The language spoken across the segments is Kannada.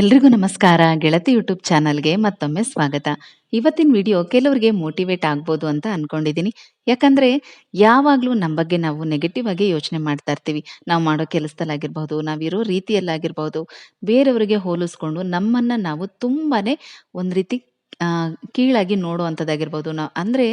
ಎಲ್ರಿಗೂ ನಮಸ್ಕಾರ. ಗೆಳತಿ ಯೂಟ್ಯೂಬ್ ಚಾನಲ್ಗೆ ಮತ್ತೊಮ್ಮೆ ಸ್ವಾಗತ. ಇವತ್ತಿನ ವಿಡಿಯೋ ಕೆಲವರಿಗೆ ಮೋಟಿವೇಟ್ ಆಗ್ಬೋದು ಅಂತ ಅನ್ಕೊಂಡಿದ್ದೀನಿ. ಯಾಕಂದ್ರೆ ಯಾವಾಗಲೂ ನಮ್ಮ ಬಗ್ಗೆ ನಾವು ನೆಗೆಟಿವ್ ಆಗಿ ಯೋಚನೆ ಮಾಡ್ತಾ ಇರ್ತೀವಿ. ನಾವು ಮಾಡೋ ಕೆಲಸದಲ್ಲಾಗಿರ್ಬಹುದು ನಾವಿರೋ ರೀತಿಯಲ್ಲಾಗಿರ್ಬಹುದು, ಬೇರೆಯವರಿಗೆ ಹೋಲಿಸ್ಕೊಂಡು ನಮ್ಮನ್ನ ನಾವು ತುಂಬಾನೇ ಒಂದು ರೀತಿ ಕೀಳಾಗಿ ನೋಡುವಂಥದ್ದಾಗಿರ್ಬೋದು ನಾವು ಅಂದ್ರೆ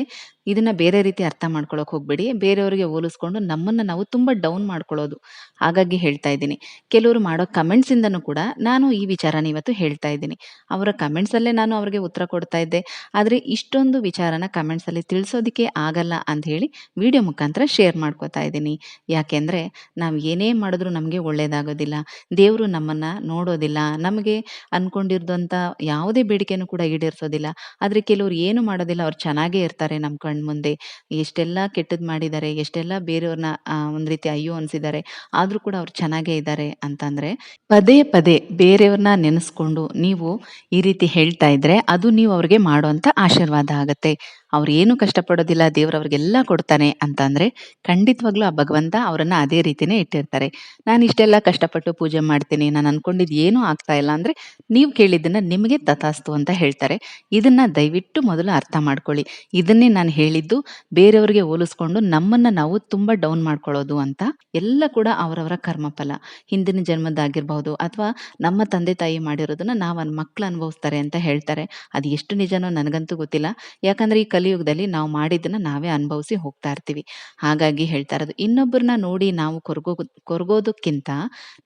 ಇದನ್ನ ಬೇರೆ ರೀತಿ ಅರ್ಥ ಮಾಡ್ಕೊಳಕ್ ಹೋಗ್ಬೇಡಿ. ಬೇರೆಯವರಿಗೆ ಹೋಲಿಸ್ಕೊಂಡು ನಮ್ಮನ್ನ ನಾವು ತುಂಬಾ ಡೌನ್ ಮಾಡ್ಕೊಳ್ಳೋದು ಹಾಗಾಗಿ ಹೇಳ್ತಾ ಇದ್ದೀನಿ. ಕೆಲವರು ಮಾಡೋ ಕಮೆಂಟ್ಸ್ ಇಂದನೂ ಕೂಡ ನಾನು ಈ ವಿಚಾರನ ಇವತ್ತು ಹೇಳ್ತಾ ಇದ್ದೀನಿ. ಅವರ ಕಮೆಂಟ್ಸ್ ಅಲ್ಲೇ ನಾನು ಅವ್ರಿಗೆ ಉತ್ತರ ಕೊಡ್ತಾ ಇದ್ದೆ. ಆದ್ರೆ ಇಷ್ಟೊಂದು ವಿಚಾರನ ಕಮೆಂಟ್ಸ್ ಅಲ್ಲಿ ತಿಳಿಸೋದಿಕ್ಕೆ ಆಗಲ್ಲ ಅಂತ ಹೇಳಿ ವಿಡಿಯೋ ಮುಖಾಂತರ ಶೇರ್ ಮಾಡ್ಕೋತಾ ಇದ್ದೀನಿ. ಯಾಕೆಂದ್ರೆ ನಾವು ಏನೇ ಮಾಡಿದ್ರು ನಮಗೆ ಒಳ್ಳೇದಾಗೋದಿಲ್ಲ. ದೇವರು ನಮ್ಮನ್ನ ನೋಡೋದಿಲ್ಲ. ನಮಗೆ ಅನ್ಕೊಂಡಿರೋದಂತ ಯಾವುದೇ ಬೇಡಿಕೆನೂ ಕೂಡ ಈಡೇರಿಸೋದಿಲ್ಲ. ಆದ್ರೆ ಕೆಲವ್ರು ಏನು ಮಾಡೋದಿಲ್ಲ, ಅವ್ರು ಚೆನ್ನಾಗೇ ಇರ್ತಾರೆ ಕಣ್ ಮುಂದೆ. ಎಷ್ಟೆಲ್ಲ ಕೆಟ್ಟದ್ ಮಾಡಿದ್ದಾರೆ, ಎಷ್ಟೆಲ್ಲ ಬೇರೆಯವ್ರನ್ನ ಒಂದ್ ರೀತಿ ಅಯ್ಯೋ ಅನ್ಸಿದ್ದಾರೆ. ಆದ್ರೂ ಕೂಡ ಅವ್ರು ಚೆನ್ನಾಗೇ ಇದ್ದಾರೆ ಅಂತಂದ್ರೆ, ಪದೇ ಪದೇ ಬೇರೆಯವ್ರನ್ನ ನೆನೆಸ್ಕೊಂಡು ನೀವು ಈ ರೀತಿ ಹೇಳ್ತಾ ಇದ್ರೆ ಅದು ನೀವು ಅವ್ರಿಗೆ ಮಾಡುವಂತ ಆಶೀರ್ವಾದ ಆಗತ್ತೆ. ಅವ್ರು ಏನು ಕಷ್ಟಪಡೋದಿಲ್ಲ, ದೇವ್ರು ಅವ್ರಿಗೆಲ್ಲ ಕೊಡ್ತಾನೆ ಅಂತಂದ್ರೆ ಖಂಡಿತವಾಗ್ಲೂ ಆ ಭಗವಂತ ಅವರನ್ನ ಅದೇ ರೀತಿನೇ ಇಟ್ಟಿರ್ತಾರೆ. ನಾನು ಇಷ್ಟೆಲ್ಲ ಕಷ್ಟಪಟ್ಟು ಪೂಜೆ ಮಾಡ್ತೀನಿ, ನಾನು ಅನ್ಕೊಂಡಿದ್ ಏನೂ ಆಗ್ತಾ ಇಲ್ಲ ಅಂದ್ರೆ ನೀವು ಕೇಳಿದ್ದನ್ನ ನಿಮಗೆ ತಥಾಸ್ತು ಅಂತ ಹೇಳ್ತಾರೆ. ಇದನ್ನ ದಯವಿಟ್ಟು ಮೊದಲು ಅರ್ಥ ಮಾಡ್ಕೊಳ್ಳಿ. ಇದನ್ನೇ ನಾನು ಹೇಳಿದ್ದು ಬೇರೆಯವ್ರಿಗೆ ಹೋಲಿಸ್ಕೊಂಡು ನಮ್ಮನ್ನ ನಾವು ತುಂಬಾ ಡೌನ್ ಮಾಡ್ಕೊಳ್ಳೋದು ಅಂತ ಎಲ್ಲ ಕೂಡ ಅವರವರ ಕರ್ಮಫಲ. ಹಿಂದಿನ ಜನ್ಮದ್ದಾಗಿರ್ಬಹುದು ಅಥವಾ ನಮ್ಮ ತಂದೆ ತಾಯಿ ಮಾಡಿರೋದನ್ನ ನಾವು ಮಕ್ಕಳು ಅನುಭವಿಸ್ತಾರೆ ಅಂತ ಹೇಳ್ತಾರೆ. ಅದು ಎಷ್ಟು ನಿಜನೋ ನನಗಂತೂ ಗೊತ್ತಿಲ್ಲ. ಯಾಕಂದ್ರೆ ಈ ಕಲಿಯುಗದಲ್ಲಿ ನಾವು ಮಾಡಿದ್ದನ್ನ ನಾವೇ ಅನುಭವಿಸಿ ಹೋಗ್ತಾ ಇರ್ತೀವಿ. ಹಾಗಾಗಿ ಹೇಳ್ತಾ ಇರೋದು, ಇನ್ನೊಬ್ಬರನ್ನ ನೋಡಿ ನಾವು ಕೊರಗೋ, ಕೊರಗೋದಕ್ಕಿಂತ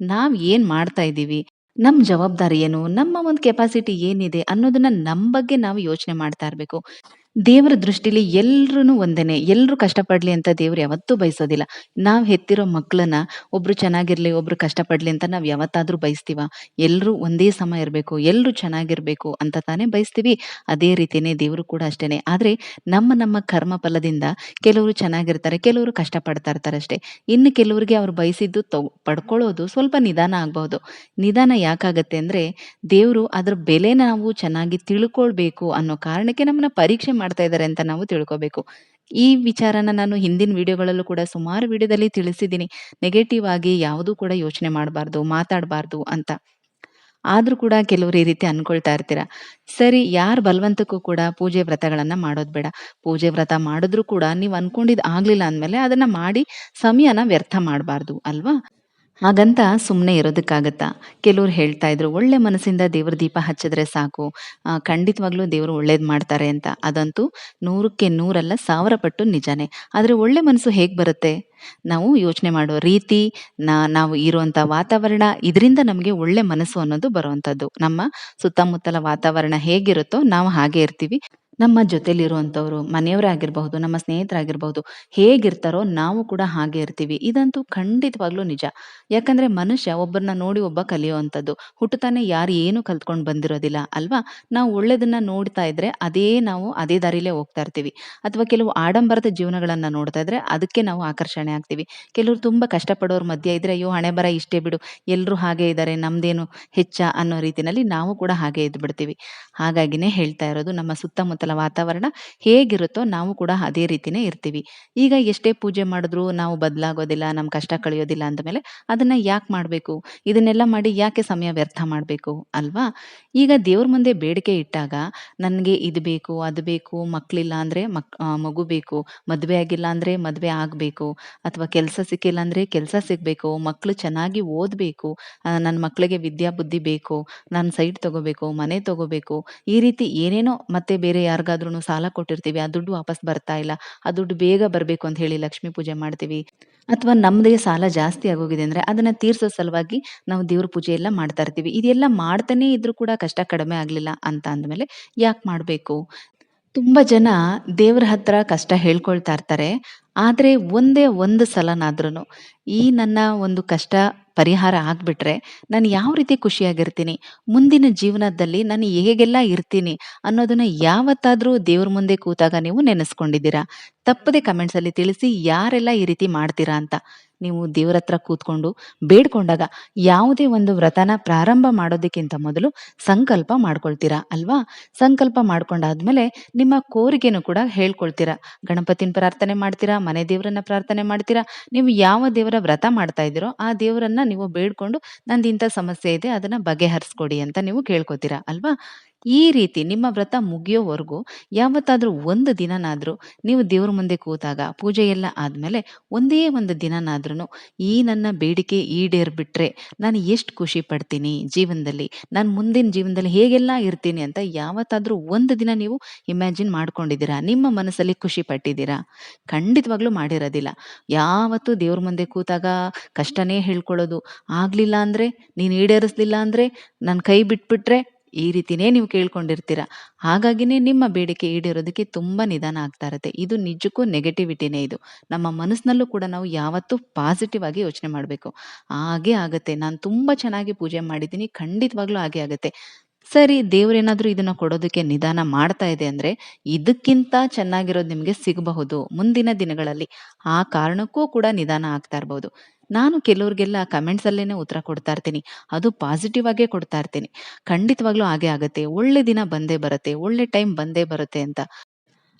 ನಾವು ಏನ್ ಮಾಡ್ತಾ ಇದ್ದೀವಿ? ನಮ್ಮ ಜವಾಬ್ದಾರಿ ಏನು? ನಮ್ಮ ಒಂದು ಕೆಪಾಸಿಟಿ ಏನಿದೆ ಅನ್ನೋದನ್ನ ನಮ್ಮ ಬಗ್ಗೆ ನಾವು ಯೋಚನೆ ಮಾಡ್ತಾ ಇರ್ಬೇಕು. ದೇವರ ದೃಷ್ಟಿಲಿ ಎಲ್ರೂ ಒಂದೇನೆ. ಎಲ್ಲರೂ ಕಷ್ಟಪಡ್ಲಿ ಅಂತ ದೇವ್ರು ಯಾವತ್ತೂ ಬಯಸೋದಿಲ್ಲ. ನಾವ್ ಹೆತ್ತಿರೋ ಮಕ್ಕಳನ್ನ ಒಬ್ರು ಚೆನ್ನಾಗಿರ್ಲಿ, ಒಬ್ರು ಕಷ್ಟಪಡ್ಲಿ ಅಂತ ನಾವ್ ಯಾವತ್ತಾದ್ರೂ ಬಯಸ್ತೀವ. ಎಲ್ಲರೂ ಒಂದೇ ಸಮ ಇರ್ಬೇಕು, ಎಲ್ರು ಚೆನ್ನಾಗಿರ್ಬೇಕು ಅಂತ ತಾನೇ ಬಯಸ್ತೀವಿ. ಅದೇ ರೀತಿಯೇ ದೇವರು ಕೂಡ ಅಷ್ಟೇನೆ. ಆದ್ರೆ ನಮ್ಮ ನಮ್ಮ ಕರ್ಮ ಫಲದಿಂದ ಕೆಲವರು ಚೆನ್ನಾಗಿರ್ತಾರೆ, ಕೆಲವರು ಕಷ್ಟ ಪಡ್ತಾ ಇರ್ತಾರೆ ಅಷ್ಟೇ. ಇನ್ನು ಕೆಲವರಿಗೆ ಅವ್ರು ಬಯಸಿದ್ದು ತಗೊ ಪಡ್ಕೊಳ್ಳೋದು ಸ್ವಲ್ಪ ನಿಧಾನ ಆಗ್ಬಹುದು. ನಿಧಾನ ಯಾಕಾಗತ್ತೆ ಅಂದ್ರೆ ದೇವ್ರು ಅದ್ರ ಬೆಲೆ ನಾವು ಚೆನ್ನಾಗಿ ತಿಳ್ಕೊಳ್ಬೇಕು ಅನ್ನೋ ಕಾರಣಕ್ಕೆ ನಮ್ಮನ್ನ ಪರೀಕ್ಷೆ ಮಾಡ್ತಾ ಇದ್ದಾರೆ ಅಂತ ನಾವು ತಿಳ್ಕೊಬೇಕು. ಈ ವಿಚಾರನ ನಾನು ಹಿಂದಿನ ವಿಡಿಯೋಗಳಲ್ಲೂ ಕೂಡ ಸುಮಾರು ವಿಡಿಯೋದಲ್ಲಿ ತಿಳಿಸಿದ್ದೀನಿ. ನೆಗೆಟಿವ್ ಆಗಿ ಯಾವುದೂ ಕೂಡ ಯೋಚನೆ ಮಾಡಬಾರ್ದು, ಮಾತಾಡಬಾರ್ದು ಅಂತ. ಆದ್ರೂ ಕೂಡ ಕೆಲವರು ಈ ರೀತಿ ಅನ್ಕೊಳ್ತಾ ಇರ್ತೀರಾ? ಸರಿ, ಯಾರ ಬಲವಂತಕ್ಕೂ ಕೂಡ ಪೂಜೆ ವ್ರತಗಳನ್ನ ಮಾಡೋದ್ ಬೇಡ. ಪೂಜೆ ವ್ರತ ಮಾಡಿದ್ರು ಕೂಡ ನೀವು ಅನ್ಕೊಂಡಿದ್ ಆಗ್ಲಿಲ್ಲ ಅಂದ್ಮೇಲೆ ಅದನ್ನ ಮಾಡಿ ಸಮಯನ ವ್ಯರ್ಥ ಮಾಡಬಾರ್ದು, ಅಲ್ವಾ? ಹಾಗಂತ ಸುಮ್ಮನೆ ಇರೋದಕ್ಕಾಗತ್ತಾ? ಕೆಲವ್ರು ಹೇಳ್ತಾ ಇದ್ರು, ಒಳ್ಳೆ ಮನಸ್ಸಿಂದ ದೇವ್ರ ದೀಪ ಹಚ್ಚಿದ್ರೆ ಸಾಕು. ಖಂಡಿತವಾಗ್ಲೂ ದೇವರು ಒಳ್ಳೇದ್ ಮಾಡ್ತಾರೆ ಅಂತ. ಅದಂತೂ ನೂರಕ್ಕೆ ನೂರಲ್ಲ, ಸಾವಿರ ಪಟ್ಟು ನಿಜಾನೇ. ಆದ್ರೆ ಒಳ್ಳೆ ಮನಸ್ಸು ಹೇಗ್ ಬರುತ್ತೆ? ನಾವು ಯೋಚನೆ ಮಾಡೋ ರೀತಿ ನಾವು ಇರುವಂತ ವಾತಾವರಣ, ಇದರಿಂದ ನಮಗೆ ಒಳ್ಳೆ ಮನಸ್ಸು ಅನ್ನೋದು ಬರುವಂಥದ್ದು ನಮ್ಮ ಸುತ್ತಮುತ್ತಲ ವಾತಾವರಣ ಹೇಗಿರುತ್ತೋ ನಾವು ಹಾಗೆ ಇರ್ತೀವಿ. ನಮ್ಮ ಜೊತೆಲಿರುವಂತವ್ರು ಮನೆಯವರಾಗಿರ್ಬಹುದು, ನಮ್ಮ ಸ್ನೇಹಿತರಾಗಿರ್ಬಹುದು, ಹೇಗಿರ್ತಾರೋ ನಾವು ಕೂಡ ಹಾಗೆ ಇರ್ತೀವಿ. ಇದಂತೂ ಖಂಡಿತವಾಗ್ಲೂ ನಿಜ. ಯಾಕಂದ್ರೆ ಮನುಷ್ಯ ಒಬ್ಬರನ್ನ ನೋಡಿ ಒಬ್ಬ ಕಲಿಯುವಂಥದ್ದು. ಹುಟ್ಟುತ್ತಾನೆ ಯಾರು ಏನು ಕಲ್ತ್ಕೊಂಡು ಬಂದಿರೋದಿಲ್ಲ, ಅಲ್ವಾ? ನಾವು ಒಳ್ಳೇದನ್ನ ನೋಡ್ತಾ ಇದ್ರೆ ಅದೇ ನಾವು ಅದೇ ದಾರಿಲೇ ಹೋಗ್ತಾ ಇರ್ತೀವಿ. ಅಥವಾ ಕೆಲವು ಆಡಂಬರದ ಜೀವನಗಳನ್ನ ನೋಡ್ತಾ ಇದ್ರೆ ಅದಕ್ಕೆ ನಾವು ಆಕರ್ಷಣೆ ಆಗ್ತೀವಿ. ಕೆಲವರು ತುಂಬಾ ಕಷ್ಟಪಡೋರ್ ಮಧ್ಯ ಇದ್ರೆ, ಅಯ್ಯೋ, ಹಣೆ ಬರ ಇಷ್ಟೇ ಬಿಡು. ಎಲ್ರು ಹಾಗೆ ಇದ್ದಾರೆ ನಮ್ದೇನು ಹೆಚ್ಚ ಅನ್ನೋ ರೀತಿನಲ್ಲಿ ನಾವು ಕೂಡ ಹಾಗೆ ಇದ್ಬಿಡ್ತೀವಿ. ಹಾಗಾಗಿನೇ ಹೇಳ್ತಾ ಇರೋದು ನಮ್ಮ ಸುತ್ತಮುತ್ತಲ ವಾತಾವರಣ ಹೇಗಿರುತ್ತೋ ನಾವು ಕೂಡ ಅದೇ ರೀತಿನೇ ಇರ್ತೀವಿ. ಈಗ ಎಷ್ಟೇ ಪೂಜೆ ಮಾಡಿದ್ರು ನಾವು ಬದಲಾಗೋದಿಲ್ಲ ನಮ್ಮ ಕಷ್ಟ ಕಳೆಯೋದಿಲ್ಲ ಅಂದಮೇಲೆ ಅದನ್ನ ಯಾಕೆ ಮಾಡಬೇಕು? ಇದನ್ನೆಲ್ಲ ಮಾಡಿ ಯಾಕೆ ಸಮಯ ವ್ಯರ್ಥ ಮಾಡಬೇಕು ಅಲ್ವಾ? ಈಗ ದೇವ್ರ ಮುಂದೆ ಬೇಡಿಕೆ ಇಟ್ಟಾಗ ನನಗೆ ಇದು ಬೇಕು, ಅದು ಬೇಕು ಮಕ್ಕಳಿಲ್ಲ ಅಂದರೆ ಮಕ್ ಮಗು ಬೇಕು, ಮದುವೆ ಆಗಿಲ್ಲ ಅಂದರೆ ಮದುವೆ ಆಗಬೇಕು, ಅಥವಾ ಕೆಲಸ ಸಿಕ್ಕಿಲ್ಲ ಅಂದರೆ ಕೆಲಸ ಸಿಗಬೇಕು ಮಕ್ಕಳು ಚೆನ್ನಾಗಿ ಓದಬೇಕು ನನ್ನ ಮಕ್ಕಳಿಗೆ ವಿದ್ಯಾ ಬುದ್ಧಿ ಬೇಕು, ನಾನು ಸೈಟ್ ತಗೋಬೇಕು, ಮನೆ ತಗೋಬೇಕು, ಈ ರೀತಿ ಏನೇನೋ ಮತ್ತೆ ಬೇರೆ ಯಾರಿಗಾದ್ರೂ ಸಾಲ ಕೊಟ್ಟಿರ್ತೀವಿ, ಆ ದುಡ್ಡು ವಾಪಸ್ ಬರ್ತಾ ಇಲ್ಲ, ಆ ದುಡ್ಡು ಬೇಗ ಬರಬೇಕು ಅಂತ ಹೇಳಿ ಲಕ್ಷ್ಮೀ ಪೂಜೆ ಮಾಡ್ತೀವಿ. ಅಥವಾ ನಮ್ದೇ ಸಾಲ ಜಾಸ್ತಿ ಆಗೋಗಿದೆ ಅಂದ್ರೆ ಅದನ್ನ ತೀರ್ಸೋ ಸಲುವಾಗಿ ನಾವು ದೇವ್ರ ಪೂಜೆ ಎಲ್ಲ ಮಾಡ್ತಾ ಇರ್ತೀವಿ. ಇದೆಲ್ಲ ಮಾಡ್ತಾನೆ ಇದ್ರೂ ಕೂಡ ಕಷ್ಟ ಕಡಿಮೆ ಆಗ್ಲಿಲ್ಲ ಅಂತ ಅಂದ್ಮೇಲೆ ಯಾಕೆ ಮಾಡ್ಬೇಕು? ತುಂಬಾ ಜನ ದೇವ್ರ ಹತ್ರ ಕಷ್ಟ ಹೇಳ್ಕೊಳ್ತಾ ಇರ್ತಾರೆ, ಆದ್ರೆ ಒಂದೇ ಒಂದು ಸಲನಾದ್ರೂ ಈ ನನ್ನ ಒಂದು ಕಷ್ಟ ಪರಿಹಾರ ಆಗ್ಬಿಟ್ರೆ ನಾನು ಯಾವ ರೀತಿ ಖುಷಿಯಾಗಿರ್ತೀನಿ ಮುಂದಿನ ಜೀವನದಲ್ಲಿ ನಾನು ಹೇಗೆಲ್ಲ ಇರ್ತೀನಿ ಅನ್ನೋದನ್ನ ಯಾವತ್ತಾದ್ರೂ ದೇವ್ರ ಮುಂದೆ ಕೂತಾಗ ನೀವು ನೆನೆಸ್ಕೊಂಡಿದ್ದೀರಾ ತಪ್ಪದೆ ಕಮೆಂಟ್ಸಲ್ಲಿ ತಿಳಿಸಿ ಯಾರೆಲ್ಲ ಈ ರೀತಿ ಮಾಡ್ತೀರಾ ಅಂತ. ನೀವು ದೇವ್ರ ಹತ್ರ ಕೂತ್ಕೊಂಡು ಬೇಡ್ಕೊಂಡಾಗ ಯಾವುದೇ ಒಂದು ವ್ರತನ ಪ್ರಾರಂಭ ಮಾಡೋದಕ್ಕಿಂತ ಮೊದಲು ಸಂಕಲ್ಪ ಮಾಡ್ಕೊಳ್ತೀರಾ ಅಲ್ವಾ? ಸಂಕಲ್ಪ ಮಾಡ್ಕೊಂಡಾದ್ಮೇಲೆ ನಿಮ್ಮ ಕೋರಿಕೆನೂ ಕೂಡ ಹೇಳ್ಕೊಳ್ತೀರಾ. ಗಣಪತಿನ ಪ್ರಾರ್ಥನೆ ಮಾಡ್ತೀರಾ, ಮನೆ ದೇವರನ್ನ ಪ್ರಾರ್ಥನೆ ಮಾಡ್ತೀರಾ. ನೀವು ಯಾವ ದೇವರ ವ್ರತ ಮಾಡ್ತಾ ಇದ್ದೀರೋ ಆ ದೇವರನ್ನ ನೀವು ಬೇಡ್ಕೊಂಡು ನಂದು ಇಂಥ ಸಮಸ್ಯೆ ಇದೆ ಅದನ್ನ ಬಗೆಹರಿಸ್ಕೊಡಿ ಅಂತ ನೀವು ಕೇಳ್ಕೊತೀರಾ ಅಲ್ವಾ? ಈ ರೀತಿ ನಿಮ್ಮ ವ್ರತ ಮುಗಿಯೋವರೆಗೂ ಯಾವತ್ತಾದರೂ ಒಂದು ದಿನನಾದರೂ ನೀವು ದೇವ್ರ ಮುಂದೆ ಕೂತಾಗ ಪೂಜೆ ಎಲ್ಲ ಆದ್ಮೇಲೆ ಒಂದೇ ಒಂದು ದಿನನಾದ್ರೂ ಈ ನನ್ನ ಬೇಡಿಕೆ ಈಡೇರ್ಬಿಟ್ರೆ ನಾನು ಎಷ್ಟು ಖುಷಿ ಪಡ್ತೀನಿ ಜೀವನದಲ್ಲಿ. ನಾನು ಮುಂದಿನ ಜೀವನದಲ್ಲಿ ಹೇಗೆಲ್ಲ ಇರ್ತೀನಿ ಅಂತ ಯಾವತ್ತಾದರೂ ಒಂದು ದಿನ ನೀವು ಇಮ್ಯಾಜಿನ್ ಮಾಡ್ಕೊಂಡಿದ್ದೀರಾ? ನಿಮ್ಮ ಮನಸ್ಸಲ್ಲಿ ಖುಷಿ ಪಟ್ಟಿದ್ದೀರಾ? ಖಂಡಿತವಾಗ್ಲೂ ಮಾಡಿರೋದಿಲ್ಲ. ಯಾವತ್ತೂ ದೇವ್ರ ಮುಂದೆ ಕೂತಾಗ ಕಷ್ಟನೇ ಹೇಳ್ಕೊಳ್ಳೋದು. ಆಗಲಿಲ್ಲ ಅಂದ್ರೆ, ನೀನು ಈಡೇರಿಸ್ಲಿಲ್ಲ ಅಂದ್ರೆ, ನನ್ನ ಕೈ ಬಿಟ್ಬಿಟ್ರೆ ಈ ರೀತಿನೇ ನೀವು ಕೇಳ್ಕೊಂಡಿರ್ತೀರ. ಹಾಗಾಗಿನೇ ನಿಮ್ಮ ಬೇಡಿಕೆ ಈಡೇರೋದಕ್ಕೆ ತುಂಬ ನಿಧಾನ ಆಗ್ತಾ ಇರುತ್ತೆ. ಇದು ನಿಜಕ್ಕೂ ನೆಗೆಟಿವಿಟಿನೇ ಇದು. ನಮ್ಮ ಮನಸ್ಸಿನಲ್ಲೂ ಕೂಡ ನಾವು ಯಾವತ್ತೂ ಪಾಸಿಟಿವ್ ಆಗಿ ಯೋಚನೆ ಮಾಡಬೇಕು ಹಾಗೆ ಆಗುತ್ತೆ ನಾನು ತುಂಬ ಚೆನ್ನಾಗಿ ಪೂಜೆ ಮಾಡಿದ್ದೀನಿ. ಖಂಡಿತವಾಗ್ಲೂ ಹಾಗೆ ಆಗತ್ತೆ. ಸರಿ ದೇವರೇನಾದರೂ ಇದನ್ನ ಕೊಡೋದಕ್ಕೆ ನಿಧಾನ ಮಾಡ್ತಾ ಇದೆ ಅಂದ್ರೆ, ಇದಕ್ಕಿಂತ ಚೆನ್ನಾಗಿರೋದು ನಿಮಗೆ ಸಿಗಬಹುದು ಮುಂದಿನ ದಿನಗಳಲ್ಲಿ. ಆ ಕಾರಣಕ್ಕೂ ಕೂಡ ನಿಧಾನ ಆಗ್ತಾ ಇರ್ಬಹುದು. ನಾನು ಕೆಲವ್ರಿಗೆಲ್ಲ ಕಮೆಂಟ್ಸ್ ಅಲ್ಲೇನೆ ಉತ್ತರ ಕೊಡ್ತಾ ಇರ್ತೀನಿ. ಅದು ಪಾಸಿಟಿವ್ ಆಗೇ ಕೊಡ್ತಾ ಇರ್ತೀನಿ. ಖಂಡಿತವಾಗ್ಲೂ ಹಾಗೆ ಆಗುತ್ತೆ ಒಳ್ಳೆ ದಿನ ಬಂದೇ ಬರುತ್ತೆ. ಒಳ್ಳೆ ಟೈಮ್ ಬಂದೇ ಬರುತ್ತೆ ಅಂತ.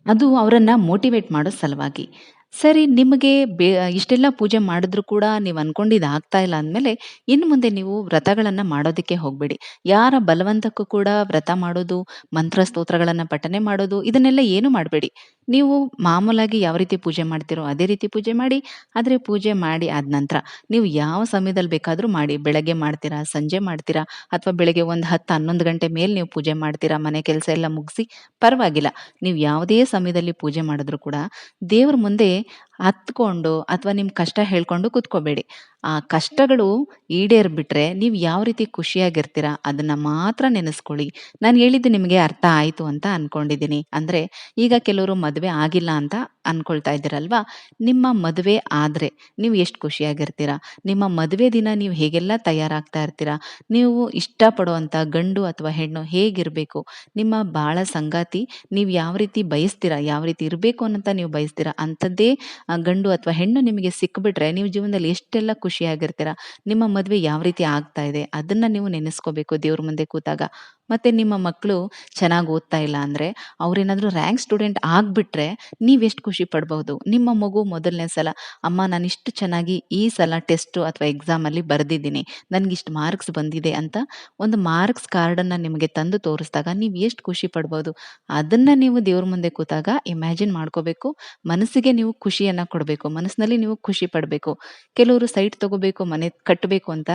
ಅದು ಅವರನ್ನ ಮೋಟಿವೇಟ್ ಮಾಡೋ ಸಲುವಾಗಿ. ಸರಿ ನಿಮಗೆ ಬೇ ಇಷ್ಟೆಲ್ಲ ಪೂಜೆ ಮಾಡಿದ್ರು ಕೂಡ ನೀವು ಅನ್ಕೊಂಡಿದ್ದು ಆಗ್ತಾ ಇಲ್ಲ ಅಂದಮೇಲೆ ಇನ್ನು ಮುಂದೆ ನೀವು ವ್ರತಗಳನ್ನ ಮಾಡೋದಕ್ಕೆ ಹೋಗಬೇಡಿ ಯಾರ ಬಲವಂತಕ್ಕೂ ಕೂಡ ವ್ರತ ಮಾಡೋದು, ಮಂತ್ರ ಸ್ತೋತ್ರಗಳನ್ನ ಪಠನೆ ಮಾಡೋದು ಇದನ್ನೆಲ್ಲ ಏನು ಮಾಡ್ಬೇಡಿ. ನೀವು ಮಾಮೂಲಾಗಿ ಯಾವ ರೀತಿ ಪೂಜೆ ಮಾಡ್ತೀರೋ ಅದೇ ರೀತಿ ಪೂಜೆ ಮಾಡಿ. ಆದರೆ ಪೂಜೆ ಮಾಡಿ ಆದ ನಂತರ ನೀವು ಯಾವ ಸಮಯದಲ್ಲಿ ಬೇಕಾದರೂ ಮಾಡಿ. ಬೆಳಗ್ಗೆ ಮಾಡ್ತೀರಾ, ಸಂಜೆ ಮಾಡ್ತೀರಾ ಅಥವಾ ಬೆಳಗ್ಗೆ ಒಂದು 10, 11 ಗಂಟೆ ಮೇಲೆ ನೀವು ಪೂಜೆ ಮಾಡ್ತೀರಾ, ಮನೆ ಕೆಲಸ ಎಲ್ಲ ಮುಗಿಸಿ ಪರವಾಗಿಲ್ಲ. ನೀವು ಯಾವುದೇ ಸಮಯದಲ್ಲಿ ಪೂಜೆ ಮಾಡಿದ್ರು ಕೂಡ ದೇವ್ರ ಮುಂದೆ ಹತ್ಕೊಂಡು ಅಥವಾ ನಿಮ್ಮ ಕಷ್ಟ ಹೇಳ್ಕೊಂಡು ಕೂತ್ಕೋಬೇಡಿ. ಆ ಕಷ್ಟಗಳು ಈಡೇರ್ಬಿಟ್ರೆ ನೀವು ಯಾವ ರೀತಿ ಖುಷಿಯಾಗಿರ್ತೀರಾ ಅದನ್ನ ಮಾತ್ರ ನೆನೆಸ್ಕೊಳ್ಳಿ. ನಾನು ಹೇಳಿದ್ದು ನಿಮಗೆ ಅರ್ಥ ಆಯ್ತು ಅಂತ ಅನ್ಕೊಂಡಿದ್ದೀನಿ. ಅಂದ್ರೆ ಈಗ ಕೆಲವರು ಮದುವೆ ಆಗಿಲ್ಲ ಅಂತ ಅನ್ಕೊಳ್ತಾ ಇದ್ದೀರಲ್ವಾ? ನಿಮ್ಮ ಮದುವೆ ಆದ್ರೆ ನೀವು ಎಷ್ಟು ಖುಷಿಯಾಗಿರ್ತೀರಾ? ನಿಮ್ಮ ಮದುವೆ ದಿನ ನೀವು ಹೇಗೆಲ್ಲ ತಯಾರಾಗ್ತಾ ಇರ್ತೀರಾ? ನೀವು ಇಷ್ಟಪಡುವಂತ ಗಂಡು ಅಥವಾ ಹೆಣ್ಣು ಹೇಗಿರ್ಬೇಕು? ನಿಮ್ಮ ಬಾಳ ಸಂಗಾತಿ ನೀವು ಯಾವ ರೀತಿ ಬಯಸ್ತೀರಾ? ಯಾವ ರೀತಿ ಇರಬೇಕು ಅಂತ ನೀವು ಬಯಸ್ತೀರಾ? ಅಂಥದ್ದೇ ಗಂಡು ಅಥವಾ ಹೆಣ್ಣು ನಿಮಗೆ ಸಿಕ್ಕಿಬಿಟ್ರೆ ನೀವು ಜೀವನದಲ್ಲಿ ಎಷ್ಟೆಲ್ಲ ಖುಷಿಯಾಗಿರ್ತೀರಾ? ನಿಮ್ಮ ಮದುವೆ ಯಾವ ರೀತಿ ಆಗ್ತಾ ಇದೆ? ಅದನ್ನ ನೀವು ನೆನೆಸ್ಕೋಬೇಕು ದೇವ್ರ ಮುಂದೆ ಕೂತಾಗ. ಮತ್ತೆ ನಿಮ್ಮ ಮಕ್ಕಳು ಚೆನ್ನಾಗಿ ಓದ್ತಾ ಇಲ್ಲ ಅಂದರೆ ಅವರೇನಾದರೂ ರ್ಯಾಂಕ್ ಸ್ಟೂಡೆಂಟ್ ಆಗಿಬಿಟ್ರೆ ನೀವೆಷ್ಟು ಖುಷಿ ಪಡ್ಬೋದು ನಿಮ್ಮ ಮಗು ಮೊದಲನೇ ಸಲ ಅಮ್ಮ ನಾನು ಇಷ್ಟು ಚೆನ್ನಾಗಿ ಈ ಸಲ ಟೆಸ್ಟು ಅಥವಾ ಎಕ್ಸಾಮಲ್ಲಿ ಬರೆದಿದ್ದೀನಿ. ನನಗಿಷ್ಟು ಮಾರ್ಕ್ಸ್ ಬಂದಿದೆ ಅಂತ ಒಂದು ಮಾರ್ಕ್ಸ್ ಕಾರ್ಡನ್ನು ನಿಮಗೆ ತಂದು ತೋರಿಸಿದಾಗ ನೀವು ಎಷ್ಟು ಖುಷಿ ಪಡ್ಬೋದು ಅದನ್ನು ನೀವು ದೇವ್ರ ಮುಂದೆ ಕೂತಾಗ ಇಮ್ಯಾಜಿನ್ ಮಾಡ್ಕೋಬೇಕು. ಮನಸ್ಸಿಗೆ ನೀವು ಖುಷಿಯನ್ನು ಕೊಡಬೇಕು. ಮನಸ್ಸಿನಲ್ಲಿ ನೀವು ಖುಷಿ ಪಡಬೇಕು. ಕೆಲವರು ಸೈಟ್ ತಗೋಬೇಕು, ಮನೆ ಕಟ್ಟಬೇಕು ಅಂತ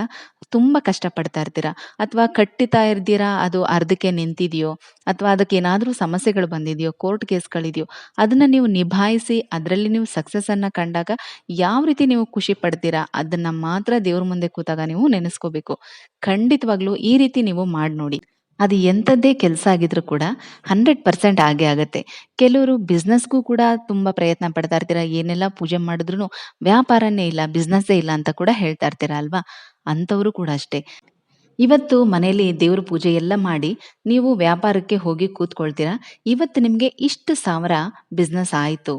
ತುಂಬ ಕಷ್ಟಪಡ್ತಾ ಇರ್ತೀರಾ. ಅಥವಾ ಕಟ್ಟುತ್ತಾ ಇರ್ತೀರಾ? ಅದು ಅರ್ಧಕ್ಕೆ ನಿಂತಿದೆಯೋ ಅಥವಾ ಅದಕ್ಕೇನಾದ್ರೂ ಸಮಸ್ಯೆಗಳು ಬಂದಿದೆಯೋ, ಕೋರ್ಟ್ ಕೇಸ್‌ಗಳಿದೆಯೋ ಅದನ್ನು ನೀವು ನಿಭಾಯಿಸಿ ಅದರಲ್ಲಿ ನೀವು ಸಕ್ಸಸ್ ಅನ್ನ ಕಂಡಾಗ ಯಾವ ರೀತಿ ನೀವು ಖುಷಿ ಪಡ್ತೀರಾ? ಅದನ್ನ ಮಾತ್ರ ದೇವ್ರ ಮುಂದೆ ಕೂತಾಗ ನೀವು ನೆನೆಸ್ಕೋಬೇಕು. ಖಂಡಿತವಾಗ್ಲೂ ಈ ರೀತಿ ನೀವು ಮಾಡಿ ನೋಡಿ. ಅದು ಎಂಥದ್ದೇ ಕೆಲಸ ಆಗಿದ್ರು ಕೂಡ 100% ಆಗೇ ಆಗುತ್ತೆ ಕೆಲವರು ಬಿಸ್ನೆಸ್‌ಗೂ ಕೂಡ ತುಂಬಾ ಪ್ರಯತ್ನ ಪಡ್ತಾ ಇರ್ತೀರಾ. ಏನೆಲ್ಲ ಪೂಜೆ ಮಾಡಿದ್ರು ವ್ಯಾಪಾರನೇ ಇಲ್ಲ, ಬಿಸ್ನೆಸ್ಸೇ ಇಲ್ಲ ಅಂತ ಕೂಡ ಹೇಳ್ತಾ ಇರ್ತೀರಾ ಅಲ್ವಾ? ಅಂಥವರು ಕೂಡ ಅಷ್ಟೇ. ಇವತ್ತು ಮನೆಯಲ್ಲಿ ದೇವ್ರ ಪೂಜೆ ಎಲ್ಲ ಮಾಡಿ ನೀವು ವ್ಯಾಪಾರಕ್ಕೆ ಹೋಗಿ ಕೂತ್ಕೊಳ್ತೀರಾ. ಇವತ್ತು ನಿಮಗೆ ಇಷ್ಟು ಸಾವಿರ ಬಿಸ್ನೆಸ್ ಆಯಿತು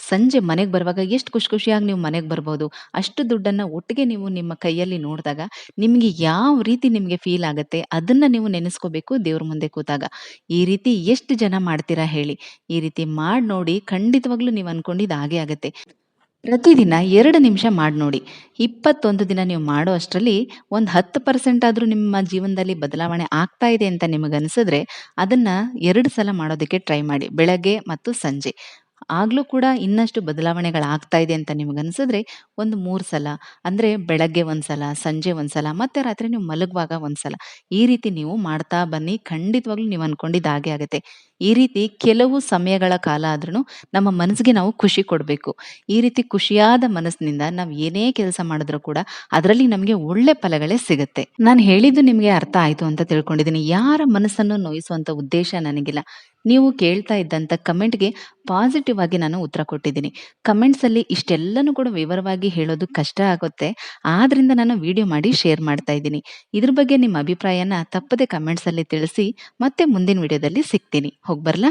ಸಂಜೆ ಮನೆಗೆ ಬರುವಾಗ ಎಷ್ಟು ಖುಷಿ ಖುಷಿಯಾಗಿ ನೀವು ಮನೆಗೆ ಬರ್ಬೋದು. ಅಷ್ಟು ದುಡ್ಡನ್ನ ಒಟ್ಟಿಗೆ ನೀವು ನಿಮ್ಮ ಕೈಯಲ್ಲಿ ನೋಡಿದಾಗ ನಿಮಗೆ ಯಾವ ರೀತಿ ನಿಮಗೆ ಫೀಲ್ ಆಗುತ್ತೆ ಅದನ್ನ ನೀವು ನೆನೆಸ್ಕೋಬೇಕು ದೇವ್ರ ಮುಂದೆ ಕೂತಾಗ. ಈ ರೀತಿ ಎಷ್ಟು ಜನ ಮಾಡ್ತೀರಾ ಹೇಳಿ? ಈ ರೀತಿ ಮಾಡಿ ನೋಡಿ ಖಂಡಿತವಾಗ್ಲೂ ನೀವು ಅನ್ಕೊಂಡಿದ್ದು ಹಾಗೆ ಆಗತ್ತೆ. ಪ್ರತಿದಿನ ಎರಡು ನಿಮಿಷ ಮಾಡಿ ನೋಡಿ. 21 ದಿನ ನೀವು ಮಾಡೋ ಅಷ್ಟರಲ್ಲಿ ಒಂದು ಹತ್ತು ಪರ್ಸೆಂಟ್ ಆದರೂ ನಿಮ್ಮ ಜೀವನದಲ್ಲಿ ಬದಲಾವಣೆ ಆಗ್ತಾ ಇದೆ ಅಂತ ನಿಮಗನಿಸಿದ್ರೆ ಅದನ್ನು ಎರಡು ಸಲ ಮಾಡೋದಕ್ಕೆ ಟ್ರೈ ಮಾಡಿ. ಬೆಳಗ್ಗೆ ಮತ್ತು ಸಂಜೆ. ಆಗಲೂ ಕೂಡ ಇನ್ನಷ್ಟು ಬದಲಾವಣೆಗಳಾಗ್ತಾ ಇದೆ ಅಂತ ನಿಮಗನ್ಸಿದ್ರೆ ಒಂದು ಮೂರು ಸಲ ಅಂದರೆ ಬೆಳಗ್ಗೆ ಒಂದು ಸಲ, ಸಂಜೆ ಒಂದು ಸಲ ಮತ್ತೆ ರಾತ್ರಿ ನೀವು ಮಲಗುವಾಗ ಒಂದು ಸಲ. ಈ ರೀತಿ ನೀವು ಮಾಡ್ತಾ ಬನ್ನಿ. ಖಂಡಿತವಾಗ್ಲೂ ನೀವು ಅಂದ್ಕೊಂಡಿದ್ದಾಗೆ ಆಗತ್ತೆ. ಈ ರೀತಿ ಕೆಲವು ಸಮಯಗಳ ಕಾಲ ಆದ್ರೂ ನಮ್ಮ ಮನಸ್ಸಿಗೆ ನಾವು ಖುಷಿ ಕೊಡಬೇಕು ಈ ರೀತಿ ಖುಷಿಯಾದ ಮನಸ್ಸಿನಿಂದ ನಾವು ಏನೇ ಕೆಲಸ ಮಾಡಿದ್ರು ಕೂಡ ಅದರಲ್ಲಿ ನಮಗೆ ಒಳ್ಳೆ ಫಲಗಳೇ ಸಿಗುತ್ತೆ ನಾನು ಹೇಳಿದ್ದು ನಿಮಗೆ ಅರ್ಥ ಆಯ್ತು ಅಂತ ತಿಳ್ಕೊಂಡಿದ್ದೀನಿ. ಯಾರ ಮನಸ್ಸನ್ನು ನೋಯಿಸುವಂಥ ಉದ್ದೇಶ ನನಗಿಲ್ಲ. ನೀವು ಕೇಳ್ತಾ ಇದ್ದಂತ ಕಮೆಂಟ್‌ಗೆ ಪಾಸಿಟಿವ್ ಆಗಿ ನಾನು ಉತ್ತರ ಕೊಟ್ಟಿದ್ದೀನಿ. ಕಮೆಂಟ್ಸಲ್ಲಿ ಇಷ್ಟೆಲ್ಲನೂ ಕೂಡ ವಿವರವಾಗಿ ಹೇಳೋದು ಕಷ್ಟ ಆಗುತ್ತೆ. ಆದ್ರಿಂದ ನಾನು ವಿಡಿಯೋ ಮಾಡಿ ಶೇರ್ ಮಾಡ್ತಾ ಇದ್ದೀನಿ. ಇದ್ರ ಬಗ್ಗೆ ನಿಮ್ಮ ಅಭಿಪ್ರಾಯನ ತಪ್ಪದೆ ಕಮೆಂಟ್ಸಲ್ಲಿ ತಿಳಿಸಿ. ಮತ್ತೆ ಮುಂದಿನ ವಿಡಿಯೋದಲ್ಲಿ ಸಿಗ್ತೀನಿ. ಹೋಗ್ಬರ್ಲಾ?